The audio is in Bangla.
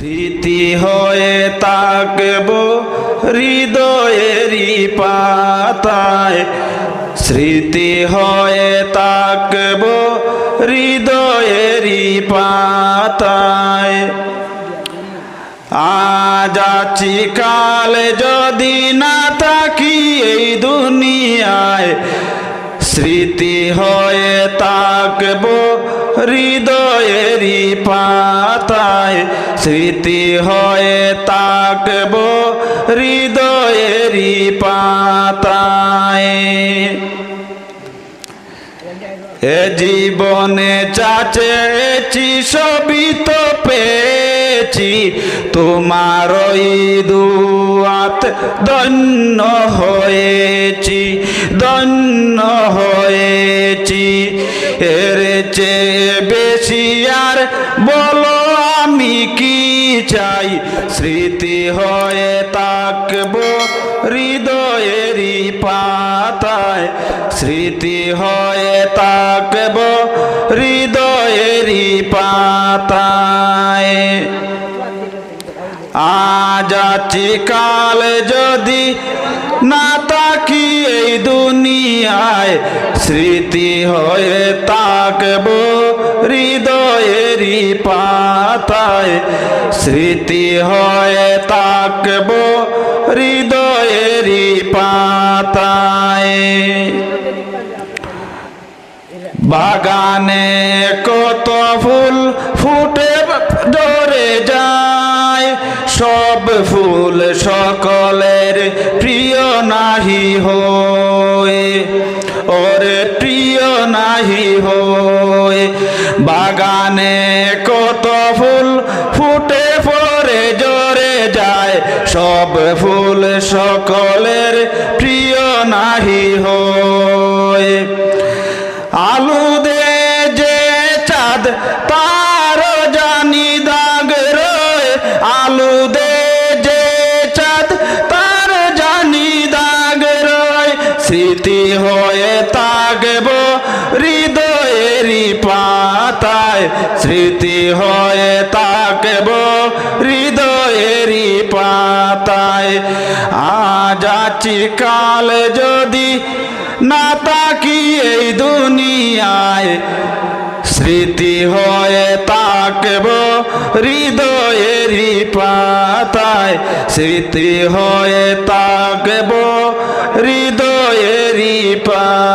স্মৃতি হয়ে তাকব হৃদয়েরই পাতায়। স্মৃতি হয়ে তাকব হৃদয়েরই পাতায়। আজ আছি কাল যদি না থাকি এই দুনিয়ায় স্মৃতি হয়ে তাকব হৃদয়েরই পাতায়। স্মৃতি হয়ে তাকব হৃদয়েরই পাতায়। এ জীবনে চাচেছি সবই তো পেয়েছি তোমার ওই দুয়াত ধন্য হয়েছি ধন্য হয়েছি। এর চেয়ে বেশি আর বলো আমি কি চাই? স্মৃতি হয়ে তাকবো হৃদয়েরই পাতায়। স্মৃতি হয়ে তাকব হৃদয়েরই পাতায়। আজ আছি যদি না তাকি এই দুনিয়ায়, স্মৃতি হয়ে তাকব হৃদয়েরই পাতায়। স্মৃতি হয়ে তাকব হৃদয়েরই পাতায়। বাগানে কত ফুল ফুটে ফুল সকলের প্রিয় নাহি হয়। ওরে প্রিয় নাহি হয়। বাগানে কত ফুল ফুটে পরে জরে যায়। সব ফুল সকলের প্রিয় নাহি হয়। আলু দে যে চাঁদ, তার স্মৃতি হয়ে তাগব হৃদয়েরই পাতায়। স্মৃতি হয়ে তাকব হৃদয়েরই পাতায়। আজ আছি, কাল যদি না তাকি এই দুনিয়ায়। স্মৃতি হয়ে তাকব হৃদয়েরই পাতায়। স্মৃতি হয়ে তাকব হৃদয়েরই Bye.